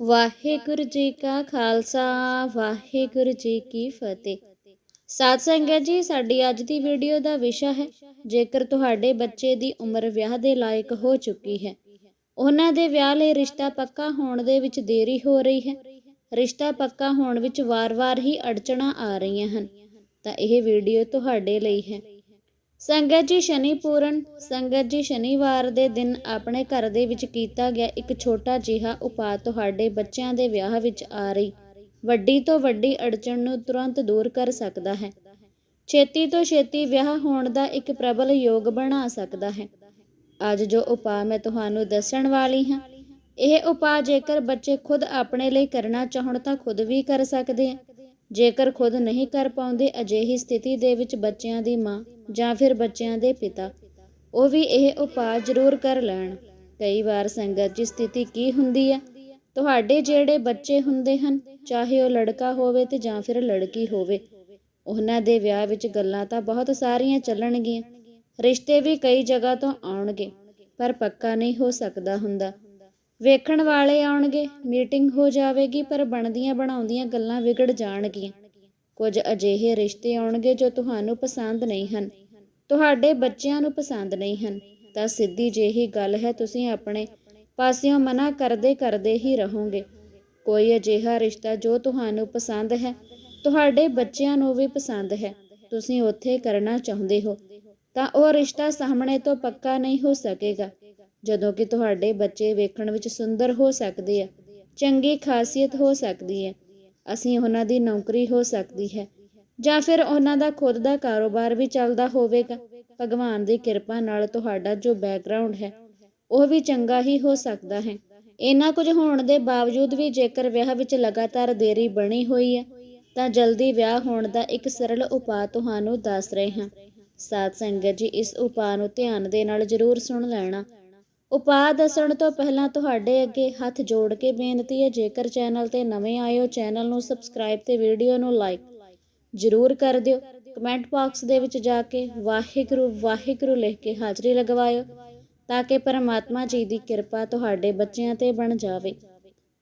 ਵਾਹਿਗੁਰੂ ਜੀ ਕਾ ਖਾਲਸਾ, ਵਾਹਿਗੁਰੂ ਜੀ ਕੀ ਫਤਿਹ। ਸਾਧ ਸੰਗਤ ਜੀ, ਸਾਡੀ ਅੱਜ ਦੀ ਵੀਡੀਓ ਦਾ ਵਿਸ਼ਾ ਹੈ, ਜੇਕਰ ਤੁਹਾਡੇ ਬੱਚੇ ਦੀ ਉਮਰ ਵਿਆਹ ਦੇ ਲਾਇਕ ਹੋ ਚੁੱਕੀ ਹੈ, ਉਹਨਾਂ ਦੇ ਵਿਆਹ ਲਈ ਰਿਸ਼ਤਾ ਪੱਕਾ ਹੋਣ ਦੇ ਵਿੱਚ ਦੇਰੀ ਹੋ ਰਹੀ ਹੈ, ਰਿਸ਼ਤਾ ਪੱਕਾ ਹੋਣ ਵਿੱਚ ਵਾਰ-ਵਾਰ ਹੀ ਅੜਚਣਾ ਆ ਰਹੀਆਂ ਹਨ, ਤਾਂ ਇਹ ਵੀਡੀਓ ਤੁਹਾਡੇ ਲਈ ਹੈ। ਸੰਗਤ ਜੀ ਸ਼ਨੀ ਪੂਰਨ ਸੰਗਤ ਜੀ ਸ਼ਨੀਵਾਰ ਦੇ ਦਿਨ ਆਪਣੇ ਘਰ ਦੇ ਵਿੱਚ ਕੀਤਾ ਗਿਆ ਇੱਕ ਛੋਟਾ ਜਿਹਾ ਉਪਾਅ ਤੁਹਾਡੇ ਬੱਚਿਆਂ ਦੇ ਵਿਆਹ ਵਿੱਚ ਆ ਰਹੀ। ਵੱਡੀ ਤੋਂ ਵੱਡੀ ਅੜਚਣ ਨੂੰ ਤੁਰੰਤ ਦੂਰ ਕਰ ਸਕਦਾ ਹੈ। ਛੇਤੀ ਤੋਂ ਛੇਤੀ ਵਿਆਹ ਹੋਣ ਦਾ ਇੱਕ ਪ੍ਰਬਲ ਯੋਗ ਬਣਾ ਸਕਦਾ ਹੈ। ਅੱਜ ਜੋ ਉਪਾਅ ਮੈਂ ਤੁਹਾਨੂੰ ਦੱਸਣ ਵਾਲੀ ਹਾਂ, ਇਹ ਉਪਾਅ ਜੇਕਰ ਬੱਚੇ ਖੁਦ ਆਪਣੇ ਲਈ ਕਰਨਾ ਚਾਹਣ ਤਾਂ ਖੁਦ ਵੀ ਕਰ ਸਕਦੇ ਆ। ਜੇਕਰ ਖੁਦ ਨਹੀਂ ਕਰ ਪਾਉਂਦੇ ਅਜਿਹੀ ਸਥਿਤੀ ਦੇ ਵਿੱਚ ਬੱਚਿਆਂ ਦੀ ਮਾਂ ਜਾਂ ਫਿਰ ਬੱਚਿਆਂ ਦੇ ਪਿਤਾ, ਉਹ ਵੀ ਇਹ ਉਪਾਅ ਜ਼ਰੂਰ ਕਰ ਲੈਣ। ਕਈ ਵਾਰ ਸੰਗਤ ਦੀ ਸਥਿਤੀ ਕੀ ਹੁੰਦੀ ਹੈ? ਤੁਹਾਡੇ ਜਿਹੜੇ ਬੱਚੇ ਹੁੰਦੇ ਹਨ, ਚਾਹੇ ਉਹ ਲੜਕਾ ਹੋਵੇ ਤੇ ਜਾਂ ਫਿਰ ਲੜਕੀ ਹੋਵੇ, ਉਹਨਾਂ ਦੇ ਵਿਆਹ ਵਿੱਚ ਗੱਲਾਂ ਤਾਂ ਬਹੁਤ ਸਾਰੀਆਂ ਚੱਲਣਗੀਆਂ। ਰਿਸ਼ਤੇ ਵੀ ਕਈ ਜਗ੍ਹਾ ਤੋਂ ਆਉਣਗੇ, ਪਰ ਪੱਕਾ ਨਹੀਂ ਹੋ ਸਕਦਾ ਹੁੰਦਾ। ਵੇਖਣ ਵਾਲੇ ਆਉਣਗੇ ਮੀਟਿੰਗ ਹੋ ਜਾਵੇਗੀ, ਪਰ ਬਣਦੀਆਂ ਬਣਾਉਂਦੀਆਂ ਗੱਲਾਂ ਵਿਗੜ ਜਾਣਗੀਆਂ। ਕੁਝ ਅਜਿਹੇ ਰਿਸ਼ਤੇ ਆਉਣਗੇ ਜੋ ਤੁਹਾਨੂੰ ਪਸੰਦ ਨਹੀਂ ਹਨ। ਤੁਹਾਡੇ ਬੱਚਿਆਂ ਨੂੰ ਪਸੰਦ ਨਹੀਂ ਹਨ। ਤਾਂ ਸਿੱਧੀ ਜਿਹੀ ਗੱਲ ਹੈ, ਤੁਸੀਂ ਆਪਣੇ ਪਾਸਿਓਂ ਮਨਾ ਕਰਦੇ ਕਰਦੇ ਹੀ ਰਹੋਗੇ। ਕੋਈ ਅਜਿਹਾ ਰਿਸ਼ਤਾ ਜੋ ਤੁਹਾਨੂੰ ਪਸੰਦ ਹੈ, ਤੁਹਾਡੇ ਬੱਚਿਆਂ ਨੂੰ ਵੀ ਪਸੰਦ ਹੈ। ਤੁਸੀਂ ਉੱਥੇ ਕਰਨਾ ਚਾਹੁੰਦੇ ਹੋ। ਤਾਂ ਉਹ ਰਿਸ਼ਤਾ ਸਾਹਮਣੇ ਤੋਂ ਪੱਕਾ ਨਹੀਂ ਹੋ ਸਕੇਗਾ। ਜਦੋਂ ਕਿ ਤੁਹਾਡੇ ਬੱਚੇ ਵੇਖਣ ਵਿੱਚ ਸੁੰਦਰ ਹੋ ਸਕਦੇ ਆ, ਚੰਗੀ ਖਾਸੀਅਤ ਹੋ ਸਕਦੀ ਹੈ ਅਸੀਂ ਉਹਨਾਂ ਦੀ ਨੌਕਰੀ ਹੋ ਸਕਦੀ ਹੈ, ਜਾਂ ਫਿਰ ਉਹਨਾਂ ਦਾ ਖੁਦ ਦਾ ਕਾਰੋਬਾਰ ਵੀ ਚੱਲਦਾ ਹੋਵੇਗਾ, ਭਗਵਾਨ ਦੀ ਕਿਰਪਾ ਨਾਲ ਤੁਹਾਡਾ ਜੋ ਬੈਕਗ੍ਰਾਉਂਡ ਹੈ, ਉਹ ਵੀ ਚੰਗਾ ਹੀ ਹੋ ਸਕਦਾ ਹੈ। ਇਹਨਾਂ ਕੁਝ ਹੋਣ ਦੇ ਬਾਵਜੂਦ ਵੀ ਜੇਕਰ ਵਿਆਹ ਵਿੱਚ ਲਗਾਤਾਰ ਦੇਰੀ ਬਣੀ ਹੋਈ ਹੈ, ਤਾਂ ਜਲਦੀ ਵਿਆਹ ਹੋਣ ਦਾ ਇੱਕ ਸਰਲ ਉਪਾਅ ਤੁਹਾਨੂੰ ਦੱਸ ਰਹੇ ਹਾਂ। ਸਾਧ ਸੰਗਤ ਜੀ, ਇਸ ਉਪਾਅ ਨੂੰ ਧਿਆਨ ਦੇ ਨਾਲ ਜ਼ਰੂਰ ਸੁਣ ਲੈਣਾ। ਉਪਾਅ ਦੱਸਣ ਤੋਂ ਪਹਿਲਾਂ ਤੁਹਾਡੇ ਅੱਗੇ ਹੱਥ ਜੋੜ ਕੇ ਬੇਨਤੀ ਹੈ, ਜੇਕਰ ਚੈਨਲ ਤੇ ਨਵੇਂ ਆਏ ਹੋ, ਚੈਨਲ ਨੂੰ ਸਬਸਕ੍ਰਾਈਬ ਤੇ ਵੀਡੀਓ ਨੂੰ ਲਾਈਕ ਜ਼ਰੂਰ ਕਰ ਦਿਓ। ਕਮੈਂਟ ਬਾਕਸ ਦੇ ਵਿੱਚ ਜਾ ਕੇ ਵਾਹਿਗੁਰੂ ਵਾਹਿਗੁਰੂ ਲਿਖ ਕੇ ਹਾਜ਼ਰੀ ਲਗਵਾਇਓ, ਤਾਂ ਕਿ ਪਰਮਾਤਮਾ ਜੀ ਦੀ ਕਿਰਪਾ ਤੁਹਾਡੇ ਬੱਚਿਆਂ ਤੇ ਬਣ ਜਾਵੇ।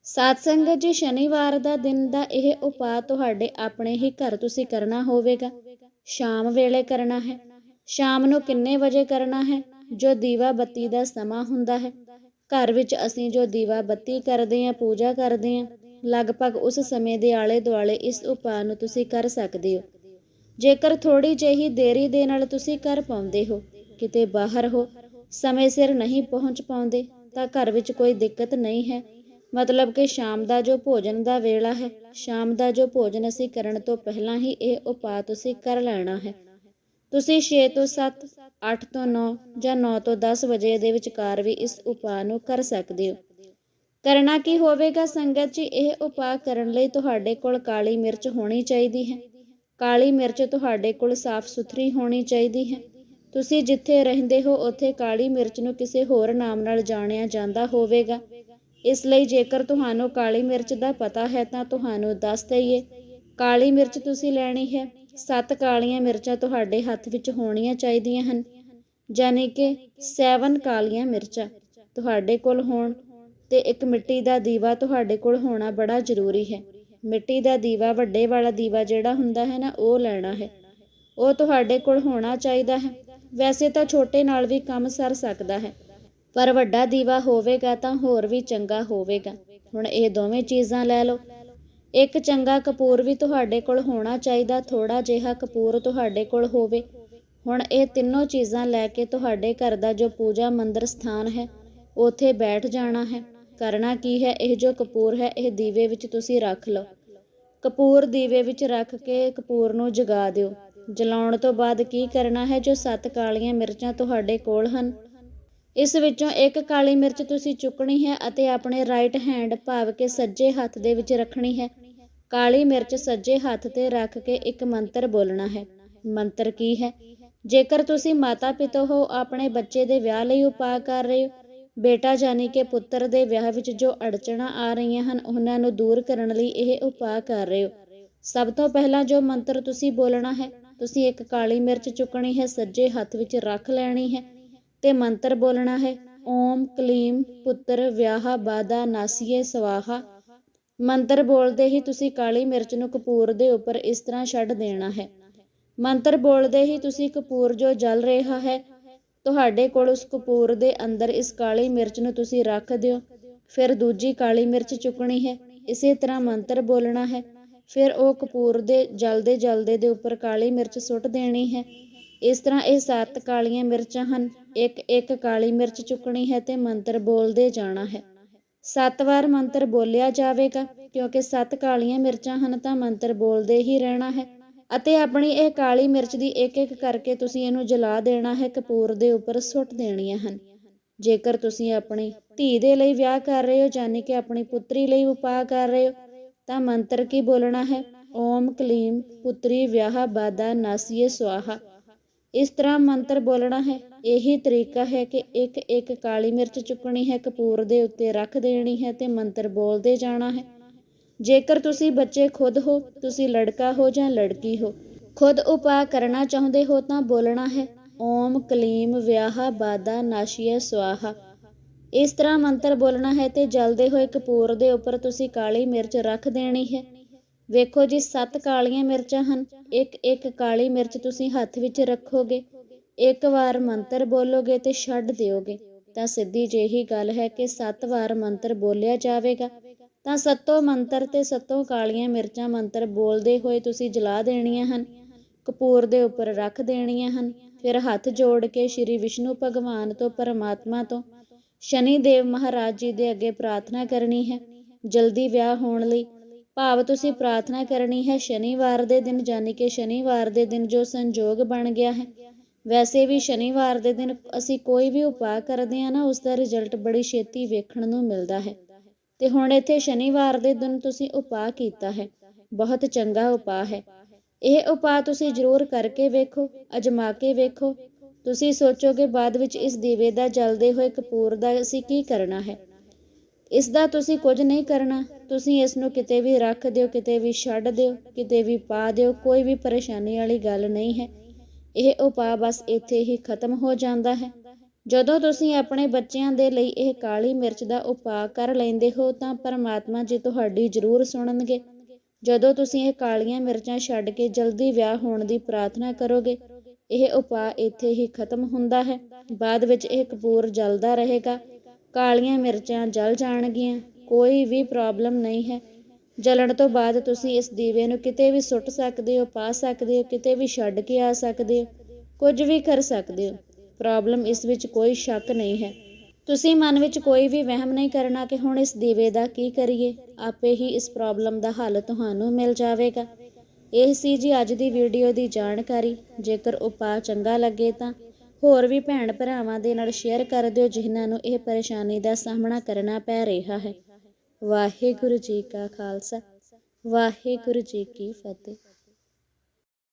ਸਾਧ ਸੰਗਤ ਜੀ, ਸ਼ਨੀਵਾਰ ਦਾ ਦਿਨ ਦਾ ਇਹ ਉਪਾਅ ਤੁਹਾਡੇ ਆਪਣੇ ਹੀ ਘਰ ਤੁਸੀਂ ਕਰਨਾ ਹੋਵੇਗਾ। ਸ਼ਾਮ ਵੇਲੇ ਕਰਨਾ ਹੈ। ਸ਼ਾਮ ਨੂੰ ਕਿੰਨੇ ਵਜੇ ਕਰਨਾ ਹੈ? ਜੋ ਦੀਵਾ ਬੱਤੀ ਦਾ ਸਮਾਂ ਹੁੰਦਾ ਹੈ। ਘਰ ਵਿੱਚ ਅਸੀਂ ਜੋ ਦੀਵਾ ਬੱਤੀ ਕਰਦੇ ਹਾਂ, ਪੂਜਾ ਕਰਦੇ ਹਾਂ, ਲਗਭਗ ਉਸ ਸਮੇਂ ਦੇ ਆਲੇ ਦੁਆਲੇ ਇਸ ਉਪਾਅ ਨੂੰ ਤੁਸੀਂ ਕਰ ਸਕਦੇ ਹੋ। ਜੇਕਰ ਥੋੜੀ ਜਿਹੀ ਦੇਰੀ ਦੇ ਨਾਲ ਤੁਸੀਂ ਕਰ ਪਾਉਂਦੇ ਹੋ, ਕਿਤੇ ਬਾਹਰ ਹੋ, ਸਮੇਂ ਸਿਰ ਨਹੀਂ ਪਹੁੰਚ ਪਾਉਂਦੇ, ਤਾਂ ਘਰ ਵਿੱਚ ਕੋਈ ਦਿੱਕਤ ਨਹੀਂ ਹੈ। ਮਤਲਬ ਕਿ ਸ਼ਾਮ ਦਾ ਜੋ ਭੋਜਨ ਦਾ ਵੇਲਾ ਹੈ, ਸ਼ਾਮ ਦਾ ਜੋ ਭੋਜਨ ਅਸੀਂ ਕਰਨ ਤੋਂ ਪਹਿਲਾਂ ਹੀ ਇਹ ਉਪਾਅ ਤੁਸੀਂ ਕਰ ਲੈਣਾ ਹੈ। ਤੁਸੀਂ 6 ਤੋਂ 7 8 ਤੋਂ 9 ਜਾਂ 9 ਤੋਂ 10 ਵਜੇ ਦੇ ਵਿਚਕਾਰ ਵੀ ਇਸ ਉਪਾਅ ਨੂੰ ਕਰ ਸਕਦੇ ਹੋ। ਕਰਨਾ ਕੀ ਹੋਵੇਗਾ ਸੰਗਤ ਜੀ, ਇਹ ਉਪਾਅ ਕਰਨ ਲਈ ਤੁਹਾਡੇ ਕੋਲ ਕਾਲੀ ਮਿਰਚ ਹੋਣੀ ਚਾਹੀਦੀ ਹੈ। ਕਾਲੀ ਮਿਰਚ ਤੁਹਾਡੇ ਕੋਲ ਸਾਫ਼ ਸੁਥਰੀ ਹੋਣੀ ਚਾਹੀਦੀ ਹੈ। ਤੁਸੀਂ ਜਿੱਥੇ ਰਹਿੰਦੇ ਹੋ, ਉੱਥੇ ਕਾਲੀ ਮਿਰਚ ਨੂੰ ਕਿਸੇ ਹੋਰ ਨਾਮ ਨਾਲ ਜਾਣਿਆ ਜਾਂਦਾ ਹੋਵੇਗਾ। ਇਸ ਲਈ ਜੇਕਰ ਤੁਹਾਨੂੰ ਕਾਲੀ ਮਿਰਚ ਦਾ ਪਤਾ ਹੈ ਤਾਂ ਤੁਹਾਨੂੰ ਦੱਸ ਦਈਏ, ਕਾਲੀ ਮਿਰਚ ਤੁਸੀਂ ਲੈਣੀ ਹੈ। ਸੱਤ ਕਾਲੀਆਂ ਮਿਰਚਾਂ ਤੁਹਾਡੇ ਹੱਥ ਵਿੱਚ ਹੋਣੀਆਂ ਚਾਹੀਦੀਆਂ ਹਨ ਯਾਨੀ ਕਿ 7 ਕਾਲੀਆਂ ਮਿਰਚਾਂ ਤੁਹਾਡੇ ਕੋਲ ਹੋਣ ਤੇ ਇੱਕ ਮਿੱਟੀ ਦਾ ਦੀਵਾ ਤੁਹਾਡੇ ਕੋਲ ਹੋਣਾ ਬੜਾ ਜ਼ਰੂਰੀ ਹੈ। ਮਿੱਟੀ ਦਾ ਦੀਵਾ ਵੱਡੇ ਵਾਲਾ ਦੀਵਾ ਜਿਹੜਾ ਹੁੰਦਾ ਹੈ ਨਾ, ਉਹ ਲੈਣਾ ਹੈ। ਉਹ ਤੁਹਾਡੇ ਕੋਲ ਹੋਣਾ ਚਾਹੀਦਾ ਹੈ। ਵੈਸੇ ਤਾਂ ਛੋਟੇ ਨਾਲ ਵੀ ਕੰਮ ਸਰ ਸਕਦਾ ਹੈ, ਪਰ ਵੱਡਾ ਦੀਵਾ ਹੋਵੇਗਾ ਤਾਂ ਹੋਰ ਵੀ ਚੰਗਾ ਹੋਵੇਗਾ। ਹੁਣ ਇਹ ਦੋਵੇਂ ਚੀਜ਼ਾਂ ਲੈ ਲਓ। ਇੱਕ ਚੰਗਾ ਕਪੂਰ ਵੀ ਤੁਹਾਡੇ ਕੋਲ ਹੋਣਾ ਚਾਹੀਦਾ ਥੋੜਾ ਜਿਹਾ ਕਪੂਰ ਤੁਹਾਡੇ ਕੋਲ ਹੋਵੇ। ਹੁਣ ਇਹ ਤਿੰਨੋਂ ਚੀਜ਼ਾਂ ਲੈ ਕੇ ਤੁਹਾਡੇ ਘਰ ਦਾ ਜੋ ਪੂਜਾ ਮੰਦਰ ਸਥਾਨ ਹੈ, ਉਥੇ ਬੈਠ ਜਾਣਾ ਹੈ। ਕਰਨਾ ਕੀ ਹੈ? ਇਹ ਜੋ ਕਪੂਰ ਹੈ, ਇਹ ਦੀਵੇ ਵਿੱਚ ਤੁਸੀਂ ਰੱਖ ਲਓ। ਕਪੂਰ ਦੀਵੇ ਵਿੱਚ ਰੱਖ ਕੇ ਕਪੂਰ ਨੂੰ ਜਗਾ ਦਿਓ। ਜਲਾਉਣ ਤੋਂ ਬਾਅਦ ਕੀ ਕਰਨਾ ਹੈ? ਜੋ ਸੱਤ ਕਾਲੀਆਂ ਮਿਰਚਾਂ ਤੁਹਾਡੇ ਕੋਲ ਹਨ ਇਸ ਵਿੱਚੋਂ ਇੱਕ ਕਾਲੀ ਮਿਰਚ ਤੁਸੀਂ ਚੁੱਕਣੀ ਹੈ ਅਤੇ ਆਪਣੇ ਰਾਈਟ ਹੈਂਡ ਭਾਵ ਕੇ ਸੱਜੇ ਹੱਥ ਦੇ ਵਿੱਚ ਰੱਖਣੀ ਹੈ। ਕਾਲੀ ਮਿਰਚ ਸੱਜੇ ਹੱਥ ਤੇ ਰੱਖ ਕੇ ਇੱਕ ਮੰਤਰ ਬੋਲਣਾ ਹੈ। ਮੰਤਰ ਕੀ ਹੈ? ਜੇਕਰ ਤੁਸੀਂ ਮਾਤਾ ਪਿਤਾ ਹੋ, ਆਪਣੇ ਬੱਚੇ ਦੇ ਵਿਆਹ ਲਈ ਉਪਾਅ ਕਰ ਰਹੇ ਹੋ, ਬੇਟਾ ਜਾਨੀ ਕਿ ਪੁੱਤਰ ਦੇ ਵਿਆਹ ਵਿੱਚ ਜੋ ਅੜਚਣਾ ਆ ਰਹੀਆਂ ਹਨ, ਉਹਨਾਂ ਨੂੰ ਦੂਰ ਕਰਨ ਲਈ ਇਹ ਉਪਾਅ ਕਰ ਰਹੇ ਹੋ। ਸਭ ਤੋਂ ਪਹਿਲਾਂ ਜੋ ਮੰਤਰ ਤੁਸੀਂ ਬੋਲਣਾ ਹੈ, ਤੁਸੀਂ ਇੱਕ ਕਾਲੀ ਮਿਰਚ ਚੁੱਕਣੀ ਹੈ, ਸੱਜੇ ਹੱਥ ਵਿੱਚ ਰੱਖ ਲੈਣੀ ਹੈ। ਤੇ ਮੰਤਰ ਬੋਲਣਾ ਹੈ। ਓਮ ਕਲੀਮ ਪੁੱਤਰ ਵਿਆਹ ਬਾਦਾ ਨਾਸੀਏ ਸਵਾਹਾ। ਮੰਤਰ ਬੋਲਦੇ ਹੀ ਤੁਸੀਂ ਕਾਲੀ ਮਿਰਚ ਨੂੰ ਕਪੂਰ ਦੇ ਉੱਪਰ ਇਸ ਤਰ੍ਹਾਂ ਛੱਡ ਦੇਣਾ ਹੈ। ਮੰਤਰ ਬੋਲਦੇ ਹੀ ਤੁਸੀਂ ਕਪੂਰ ਜੋ ਜਲ ਰਿਹਾ ਹੈ, ਤੁਹਾਡੇ ਕੋਲ ਉਸ ਕਪੂਰ ਦੇ ਅੰਦਰ ਇਸ ਕਾਲੀ ਮਿਰਚ ਨੂੰ ਤੁਸੀਂ ਰੱਖ ਦਿਓ। ਫਿਰ ਦੂਜੀ ਕਾਲੀ ਮਿਰਚ ਚੁੱਕਣੀ ਹੈ, ਇਸੇ ਤਰ੍ਹਾਂ ਮੰਤਰ ਬੋਲਣਾ ਹੈ। ਫਿਰ ਉਹ ਕਪੂਰ ਦੇ ਜਲਦੇ ਜਲਦੇ ਦੇ ਉੱਪਰ ਕਾਲੀ ਮਿਰਚ ਸੁੱਟ ਦੇਣੀ ਹੈ। ਇਸ ਤਰ੍ਹਾਂ ਇਹ ਸੱਤ ਕਾਲੀਆਂ ਮਿਰਚਾਂ ਹਨ। ਇੱਕ ਇੱਕ ਕਾਲੀ ਮਿਰਚ ਚੁੱਕਣੀ ਹੈ ਤੇ ਮੰਤਰ ਬੋਲਦੇ ਜਾਣਾ ਹੈ। ਸੱਤ ਵਾਰ ਮੰਤਰ ਬੋਲਿਆ ਜਾਵੇਗਾ, ਕਿਉਂਕਿ ਸੱਤ ਕਾਲੀਆਂ ਮਿਰਚਾਂ ਹਨ ਤਾਂ ਮੰਤਰ ਬੋਲਦੇ ਹੀ ਰਹਿਣਾ ਹੈ। ਅਤੇ ਆਪਣੀ ਇਹ ਕਾਲੀ ਮਿਰਚ ਦੀ ਇੱਕ ਇੱਕ ਕਰਕੇ ਤੁਸੀਂ ਇਹਨੂੰ ਜਲਾ ਦੇਣਾ ਹੈ, ਕਪੂਰ ਦੇ ਉੱਪਰ ਸੁੱਟ ਦੇਣੀਆਂ ਹਨ। ਜੇਕਰ ਤੁਸੀਂ ਆਪਣੀ ਧੀ ਦੇ ਲਈ ਵਿਆਹ ਕਰ ਰਹੇ ਹੋ, ਯਾਨੀ ਕਿ ਆਪਣੀ ਪੁੱਤਰੀ ਲਈ ਉਪਾਅ ਕਰ ਰਹੇ ਹੋ, ਤਾਂ ਮੰਤਰ ਕੀ ਬੋਲਣਾ ਹੈ? ਓਮ ਕਲੀਮ ਪੁੱਤਰੀ ਵਿਆਹ ਬਾਦਾ ਨਾਸੀਏ ਸੁਆਹਾ। ਇਸ ਤਰ੍ਹਾਂ ਮੰਤਰ ਬੋਲਣਾ ਹੈ। ਇਹੀ ਤਰੀਕਾ ਹੈ ਕਿ ਇੱਕ ਇੱਕ ਕਾਲੀ ਮਿਰਚ ਚੁੱਕਣੀ ਹੈ ਕਪੂਰ ਦੇ ਉੱਤੇ ਰੱਖ ਦੇਣੀ ਹੈ ਤੇ ਮੰਤਰ ਬੋਲਦੇ ਜਾਣਾ ਹੈ। ਜੇਕਰ ਤੁਸੀਂ ਬੱਚੇ ਖੁਦ ਹੋ, ਤੁਸੀਂ ਲੜਕਾ ਹੋ ਜਾਂ ਲੜਕੀ ਹੋ, ਖੁਦ ਉਪਾਅ ਕਰਨਾ ਚਾਹੁੰਦੇ ਹੋ ਤਾਂ ਬੋਲਣਾ ਹੈ, ਓਮ ਕਲੀਮ ਵਿਆਹ ਬਾਦਾ ਨਾਸ਼ੀਏ ਸਵਾਹਾ। ਇਸ ਤਰ੍ਹਾਂ ਮੰਤਰ ਬੋਲਣਾ ਹੈ ਤੇ ਜਲਦੇ ਹੋਏ ਕਪੂਰ ਦੇ ਉੱਪਰ ਤੁਸੀਂ ਕਾਲੀ ਮਿਰਚ ਰੱਖ ਦੇਣੀ ਹੈ। ਵੇਖੋ ਜੀ, ਸੱਤ ਕਾਲੀਆਂ ਮਿਰਚਾਂ ਹਨ। ਇੱਕ ਇੱਕ ਕਾਲੀ ਮਿਰਚ ਤੁਸੀਂ ਹੱਥ ਵਿੱਚ ਰੱਖੋਗੇ। ਇੱਕ ਵਾਰ ਮੰਤਰ ਬੋਲੋਗੇ ਤੇ ਛੱਡ ਦਿਓਗੇ। ਤਾਂ ਸਿੱਧੀ ਜਿਹੀ ਗੱਲ ਹੈ ਕਿ ਸੱਤ ਵਾਰ ਮੰਤਰ ਬੋਲਿਆ ਜਾਵੇਗਾ। ਤਾਂ ਸੱਤੋਂ ਮੰਤਰ ਤੇ ਸੱਤੋਂ ਕਾਲੀਆਂ ਮਿਰਚਾਂ ਮੰਤਰ ਬੋਲਦੇ ਹੋਏ ਤੁਸੀਂ ਜਲਾ ਦੇਣੀਆਂ ਹਨ। ਕਪੂਰ ਦੇ ਉੱਪਰ ਰੱਖ ਦੇਣੀਆਂ ਹਨ। ਫਿਰ ਹੱਥ ਜੋੜ ਕੇ ਸ੍ਰੀ ਵਿਸ਼ਨੂੰ ਭਗਵਾਨ ਤੋਂ, ਪਰਮਾਤਮਾ ਤੋਂ ਸ਼ਨੀ ਦੇਵ ਮਹਾਰਾਜ ਜੀ ਦੇ ਅੱਗੇ ਪ੍ਰਾਰਥਨਾ ਕਰਨੀ ਹੈ। ਜਲਦੀ ਵਿਆਹ ਹੋਣ ਲਈ ਭਾਵ ਤੁਸੀਂ ਪ੍ਰਾਰਥਨਾ ਕਰਨੀ ਹੈ ਸ਼ਨੀਵਾਰ ਦੇ ਦਿਨ ਯਾਨੀ ਕਿ ਸ਼ਨੀਵਾਰ ਦੇ ਦਿਨ ਜੋ ਸੰਜੋਗ ਬਣ ਗਿਆ ਹੈ। ਵੈਸੇ ਵੀ ਸ਼ਨੀਵਾਰ ਦੇ ਦਿਨ ਅਸੀਂ ਕੋਈ ਵੀ ਉਪਾਅ ਕਰਦੇ ਆ ਨਾ, ਉਸ ਦਾ ਰਿਜ਼ਲਟ ਬੜੀ ਛੇਤੀ ਵੇਖਣ ਨੂੰ ਮਿਲਦਾ ਹੈ। ਤੇ ਹੁਣ ਇੱਥੇ ਸ਼ਨੀਵਾਰ ਦੇ ਦਿਨ ਤੁਸੀਂ ਉਪਾਅ ਕੀਤਾ ਹੈ। ਬਹੁਤ ਚੰਗਾ ਉਪਾਅ ਹੈ। ਇਹ ਉਪਾਅ ਤੁਸੀਂ ਜ਼ਰੂਰ ਕਰਕੇ ਵੇਖੋ, ਅਜਮਾ ਕੇ ਵੇਖੋ। ਤੁਸੀਂ ਸੋਚੋਗੇ, ਬਾਅਦ ਵਿੱਚ ਇਸ ਦੀਵੇ ਦਾ ਜਲਦੇ ਹੋਏ ਕਪੂਰ ਦਾ ਅਸੀਂ ਕੀ ਕਰਨਾ ਹੈ? ਇਸ ਦਾ ਤੁਸੀਂ ਕੁਝ ਨਹੀਂ ਕਰਨਾ। ਤੁਸੀਂ ਇਸ ਨੂੰ ਕਿਤੇ ਵੀ ਰੱਖ ਦਿਓ, ਕਿਤੇ ਵੀ ਛੱਡ ਦਿਓ, ਕਿਤੇ ਵੀ ਪਾ ਦਿਓ, ਕੋਈ ਵੀ ਪਰੇਸ਼ਾਨੀ ਵਾਲੀ ਗੱਲ ਨਹੀਂ ਹੈ। ਇਹ ਉਪਾਅ ਬਸ ਇੱਥੇ ਹੀ ਖਤਮ ਹੋ ਜਾਂਦਾ ਹੈ। ਜਦੋਂ ਤੁਸੀਂ ਆਪਣੇ ਬੱਚਿਆਂ ਦੇ ਲਈ ਇਹ ਕਾਲੀ ਮਿਰਚ ਦਾ ਉਪਾਅ ਕਰ ਲੈਂਦੇ ਹੋ, ਤਾਂ ਪਰਮਾਤਮਾ ਜੀ ਤੁਹਾਡੀ ਜ਼ਰੂਰ ਸੁਣਨਗੇ। ਜਦੋਂ ਤੁਸੀਂ ਇਹ ਕਾਲੀਆਂ ਮਿਰਚਾਂ ਛੱਡ ਕੇ ਜਲਦੀ ਵਿਆਹ ਹੋਣ ਦੀ ਪ੍ਰਾਰਥਨਾ ਕਰੋਗੇ, ਇਹ ਉਪਾਅ ਇੱਥੇ ਹੀ ਖਤਮ ਹੁੰਦਾ ਹੈ। ਬਾਅਦ ਵਿੱਚ ਇਹ ਕਪੂਰ ਜਲਦਾ ਰਹੇਗਾ। ਕਾਲੀਆਂ ਮਿਰਚਾਂ ਜਲ ਜਾਣਗੀਆਂ, ਕੋਈ ਵੀ ਪ੍ਰੋਬਲਮ ਨਹੀਂ ਹੈ। ਜਲਣ ਤੋਂ ਬਾਅਦ ਤੁਸੀਂ ਇਸ ਦੀਵੇ ਨੂੰ ਕਿਤੇ ਵੀ ਸੁੱਟ ਸਕਦੇ ਹੋ, ਪਾ ਸਕਦੇ ਹੋ, ਕਿਤੇ ਵੀ ਛੱਡ ਕੇ ਆ ਸਕਦੇ ਹੋ, ਕੁਝ ਵੀ ਕਰ ਸਕਦੇ ਹੋ। ਪ੍ਰੋਬਲਮ ਇਸ ਵਿੱਚ ਕੋਈ ਸ਼ੱਕ ਨਹੀਂ ਹੈ। ਤੁਸੀਂ ਮਨ ਵਿੱਚ ਕੋਈ ਵੀ ਵਹਿਮ ਨਹੀਂ ਕਰਨਾ ਕਿ ਹੁਣ ਇਸ ਦੀਵੇ ਦਾ ਕੀ ਕਰੀਏ। ਆਪੇ ਹੀ ਇਸ ਪ੍ਰੋਬਲਮ ਦਾ ਹੱਲ ਤੁਹਾਨੂੰ ਮਿਲ ਜਾਵੇਗਾ। ਇਹ ਸੀ ਜੀ ਅੱਜ ਦੀ ਵੀਡੀਓ ਦੀ ਜਾਣਕਾਰੀ। ਜੇਕਰ ਉਪਾਅ ਚੰਗਾ ਲੱਗੇ ਤਾਂ ਹੋਰ ਵੀ ਭੈਣ ਭਰਾਵਾਂ ਦੇ ਨਾਲ ਸ਼ੇਅਰ ਕਰ ਦਿਓ ਜਿਨ੍ਹਾਂ ਨੂੰ ਇਹ ਪਰੇਸ਼ਾਨੀ ਦਾ ਸਾਹਮਣਾ ਕਰਨਾ ਪੈ ਰਿਹਾ ਹੈ। ਵਾਹਿਗੁਰੂ ਜੀ ਕਾ ਖਾਲਸਾ। ਵਾਹਿਗੁਰੂ ਜੀ ਕੀ ਫਤਿਹ।